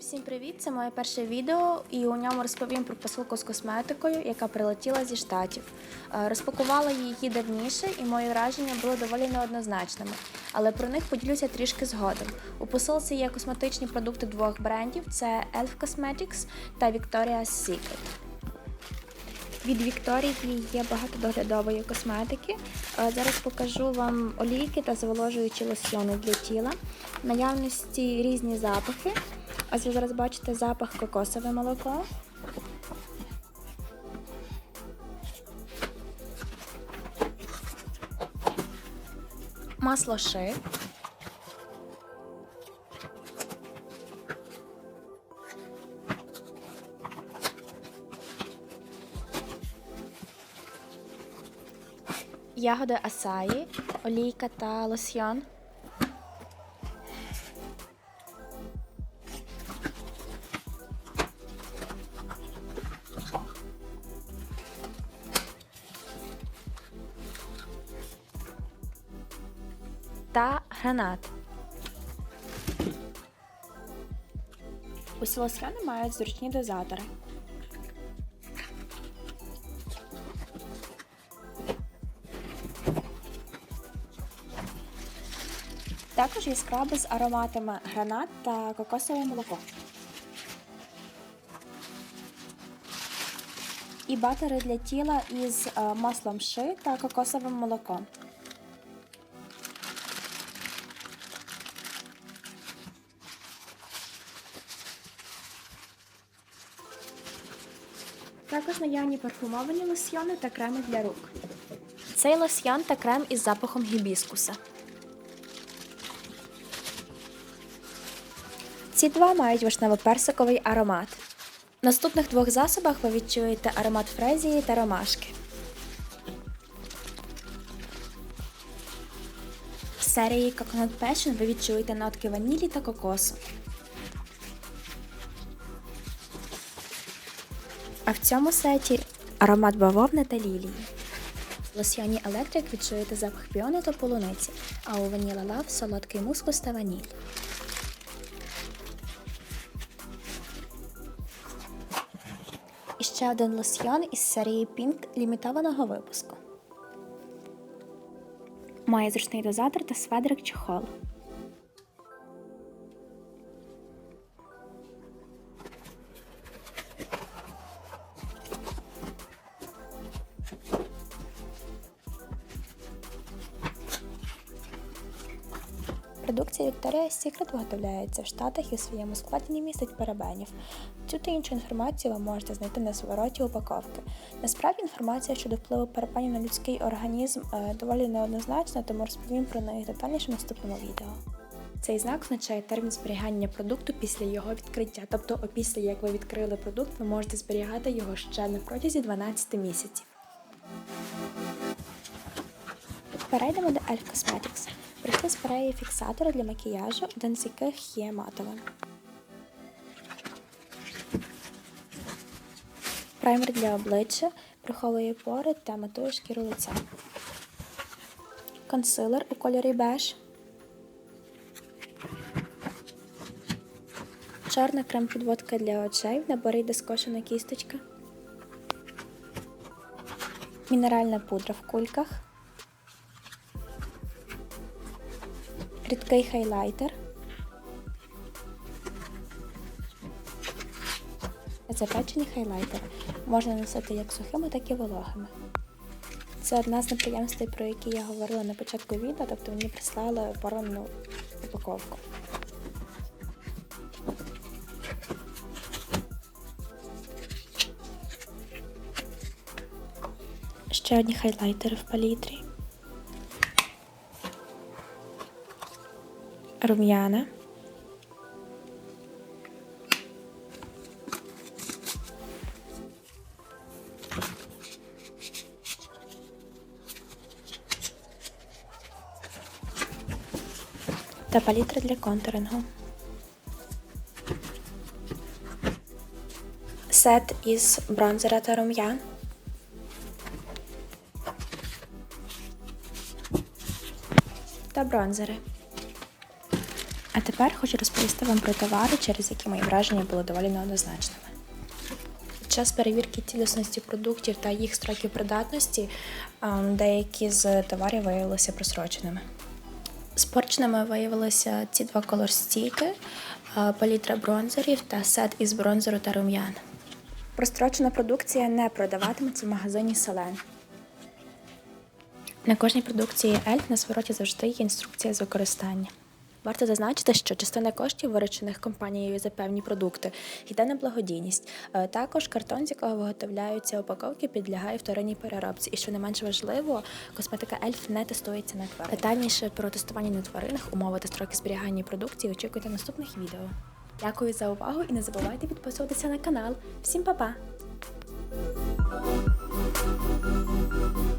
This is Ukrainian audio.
Всім привіт! Це моє перше відео, і у ньому розповім про посилку з косметикою, яка прилетіла зі штатів. Е, Розпакувала її давніше, і мої враження були доволі неоднозначними, але про них поділюся трішки згодом. У посилці є косметичні продукти двох брендів: це Elf Cosmetics та Victoria's Secret. Від Вікторії є багато доглядової косметики. Е, Зараз покажу вам олійки та зволожуючі лосьйони для тіла. Наявності різні запахи. Ось ви зараз бачите запах кокосове молоко. Масло ши. Ягоди асаї, олійка та лосьйон. Та гранат. Усі лосьони мають зручні дозатори. Також є скраби з ароматами гранат та кокосове молоко. І батери для тіла із е, маслом ши та кокосовим молоком. Також наявні парфумовані лосьйони та креми для рук. Цей лосьйон та крем із запахом гібіскуса. Ці два мають вишнево-персиковий аромат. В наступних двох засобах ви відчуєте аромат фрезії та ромашки. В серії Coconut Passion ви відчуєте нотки ванілі та кокосу. Цьому сеті аромат бавовни та лілії. В лосьйоні Electric відчуєте запах піону та полуниці, а у Vanilla Love солодкий мускус та ваніль. І ще один лосьйон із серії Pink лімітованого випуску. Має зручний дозатор та сведрик чохол. Продукція Victoria's Secret виготовляється в Штатах і в своєму складі не містить парабенів. Цю та іншу інформацію ви можете знайти на свороті упаковки. Насправді інформація щодо впливу парабенів на людський організм е, доволі неоднозначна, тому розповім про неї детальніше в наступному відео. Цей знак означає термін зберігання продукту після його відкриття. Тобто, опісля як ви відкрили продукт, ви можете зберігати його ще на протязі 12 місяців. Перейдемо до Elf Cosmetics. Прийшли спреї фіксатори для макіяжу, один з яких є матовим. Праймер для обличчя приховує пори та матує шкіру лиця. Консилер у кольорі беж. Чорна крем-підводка для очей в наборі йде кісточка. Мінеральна пудра в кульках. Рідкий хайлайтер. Запечені хайлайтери можна носити як сухими, так і вологими. Це одна з неприємностей, про які я говорила на початку відео, тобто мені прислали порвану упаковку. Ще одні хайлайтери в палітрі. Рум'яна. Та палітра для контурингу. Сет із бронзера та рум'ян. Та бронзери. А тепер хочу розповісти вам про товари, через які мої враження були доволі неоднозначними. Під час перевірки цілісності продуктів та їх строків придатності ем, деякі з товарів виявилися просроченими. Спорченими виявилися ці два колор-стійки, е, палітра бронзерів та сет із бронзеру та рум'ян. Прострочена продукція не продаватиметься в магазині Селен. На кожній продукції Ельф на свороті завжди є інструкція з використання. Варто зазначити, що частина коштів, виручених компанією за певні продукти, йде на благодійність. Е, Також картон, з якого виготовляються упаковки, підлягає вторинній переробці. І що не менш важливо, косметика Ельф не тестується на тваринах. Детальніше про тестування на тваринах, умови та строки зберігання продукції очікуйте наступних відео. Дякую за увагу і не забувайте підписуватися на канал. Всім па-па!